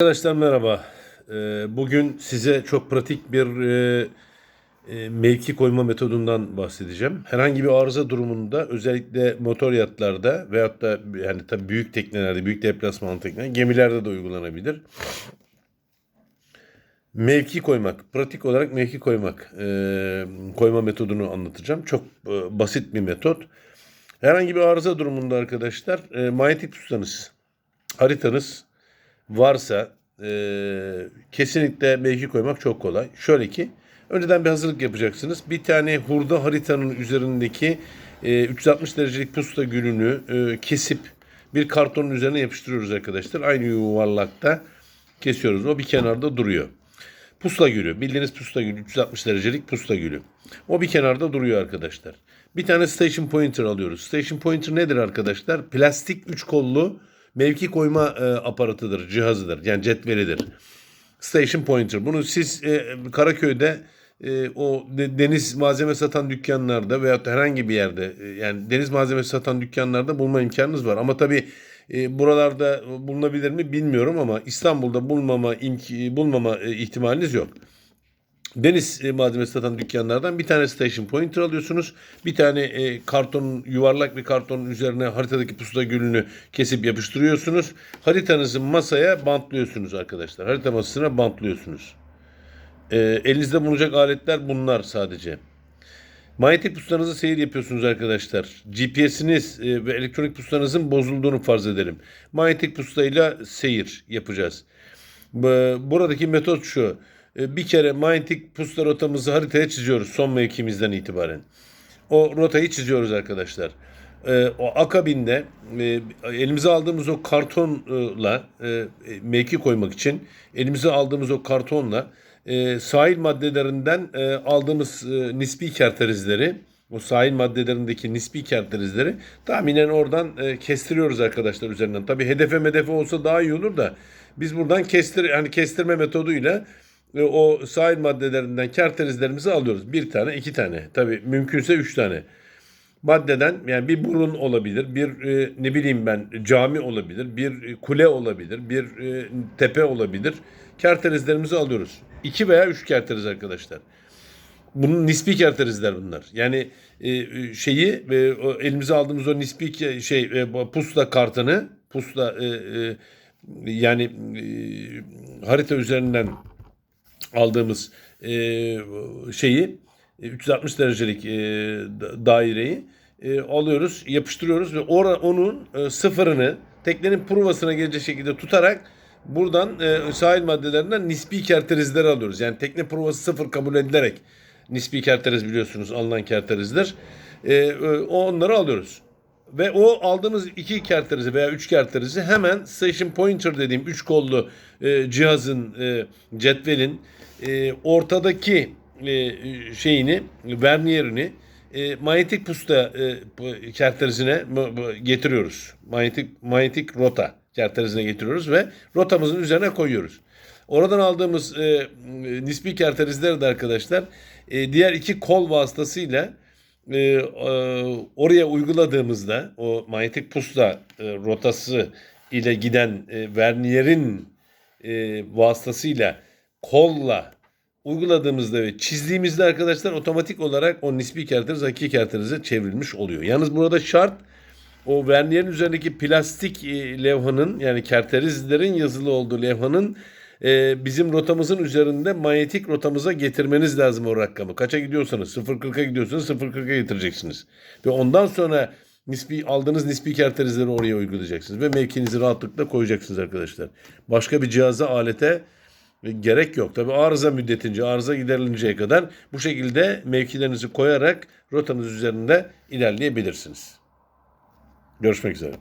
Arkadaşlar merhaba. Ee, Bugün size çok pratik bir e, e, mevki koyma metodundan bahsedeceğim. Herhangi bir arıza durumunda özellikle motor yatlarda veyahut da yani tabii büyük teknelerde, büyük deplasman tekneler, gemilerde de uygulanabilir. Mevki koymak, pratik olarak mevki koymak, e, koyma metodunu anlatacağım. Çok basit bir metot. Herhangi bir arıza durumunda arkadaşlar manyetik pusulanız, haritanız varsa e, kesinlikle mevki koymak çok kolay. Şöyle ki önceden bir hazırlık yapacaksınız. Bir tane hurda haritanın üzerindeki e, 360 derecelik pusta gülünü e, kesip bir kartonun üzerine yapıştırıyoruz arkadaşlar. Aynı yuvarlakta kesiyoruz. O bir kenarda duruyor. Pusla gülü. Bildiğiniz pusla gülü. 360 derecelik pusla gülü. O bir kenarda duruyor arkadaşlar. Bir tane station pointer alıyoruz. Station pointer nedir arkadaşlar? Plastik üç kollu mevki koyma e, aparatıdır, cihazıdır. Yani cetvelidir. Station pointer. Bunu siz e, Karaköy'de e, o de- deniz malzeme satan dükkanlarda veyahut da herhangi bir yerde e, yani deniz malzemesi satan dükkanlarda bulma imkanınız var. Ama tabii e, buralarda bulunabilir mi bilmiyorum ama İstanbul'da bulmama imk- bulmama e, ihtimaliniz yok. Deniz e, malzemesi satan dükkanlardan bir tane station pointer alıyorsunuz. Bir tane e, karton yuvarlak bir kartonun üzerine haritadaki pusula gülünü kesip yapıştırıyorsunuz. Haritanızı masaya bantlıyorsunuz arkadaşlar. Harita masasına bantlıyorsunuz. E, elinizde bulunacak aletler bunlar sadece. Manyetik pusulanızı seyir yapıyorsunuz arkadaşlar. GPS'iniz e, ve elektronik pusulanızın bozulduğunu farz edelim. Manyetik pusulayla seyir yapacağız. Bu- Buradaki metot şu. E, Bir kere manyetik pusula rotamızı haritaya çiziyoruz son mevkimizden itibaren. O rotayı çiziyoruz arkadaşlar. E, o akabinde e, elimize aldığımız o kartonla e, e, mevki koymak için elimize aldığımız o kartonla e, sahil maddelerinden aldığımız nispi kerterizleri o sahil maddelerindeki nispi kerterizleri tahminen oradan kestiriyoruz arkadaşlar üzerinden. Tabi hedefe medefe olsa daha iyi olur da biz buradan kestir yani kestirme metoduyla o sahil maddelerinden kerterizlerimizi alıyoruz. Bir tane, iki tane. Tabi mümkünse üç tane maddeden yani bir burun olabilir, bir e, ne bileyim ben cami olabilir, bir kule olabilir, bir e, tepe olabilir. Kerterizlerimizi alıyoruz. İki veya üç kerteriz arkadaşlar. Bunun nispi kerterizler bunlar. Yani e, şeyi e, elimize aldığımız o nispi şey e, pusla kartını pusla e, e, yani e, harita üzerinden aldığımız e, şeyi e, 360 derecelik e, da- daireyi e, alıyoruz, yapıştırıyoruz ve ora, onun e, sıfırını teknenin provasına gelecek şekilde tutarak buradan e, sahil maddelerinden nispi kerterizleri alıyoruz. Yani tekne provası sıfır kabul edilerek nispi kerteriz biliyorsunuz alınan kerterizdir. E, e, onları alıyoruz. Ve o aldığımız iki kerterizi veya üç kerterizi hemen station pointer dediğim üç kollu e, cihazın e, cetvelin e, ortadaki e, şeyini verniyerini e, manyetik pusta e, kerterizine getiriyoruz. Manyetik manyetik rota kerterizine getiriyoruz ve rotamızın üzerine koyuyoruz. Oradan aldığımız e, nispi kerterizleri de arkadaşlar e, diğer iki kol vasıtasıyla e, e, oraya uyguladığımızda o manyetik pusla e, rotası ile giden e, verniyerin e, vasıtasıyla kolla uyguladığımızda ve çizdiğimizde arkadaşlar otomatik olarak o nispi kerteriz hakiki kerterize çevrilmiş oluyor. Yalnız burada şart o verniyerin üzerindeki plastik e, levhanın yani kerterizlerin yazılı olduğu levhanın e, bizim rotamızın üzerinde manyetik rotamıza getirmeniz lazım o rakamı. Kaça gidiyorsanız 0.40'a gidiyorsanız 0.40'a getireceksiniz. Ve ondan sonra nispi aldığınız nispi kerterizleri oraya uygulayacaksınız ve mevkinizi rahatlıkla koyacaksınız arkadaşlar. Başka bir cihaza, alete e, gerek yok. Tabi arıza müddetince, arıza giderilinceye kadar bu şekilde mevkilerinizi koyarak rotanız üzerinde ilerleyebilirsiniz. Görüşmek üzere.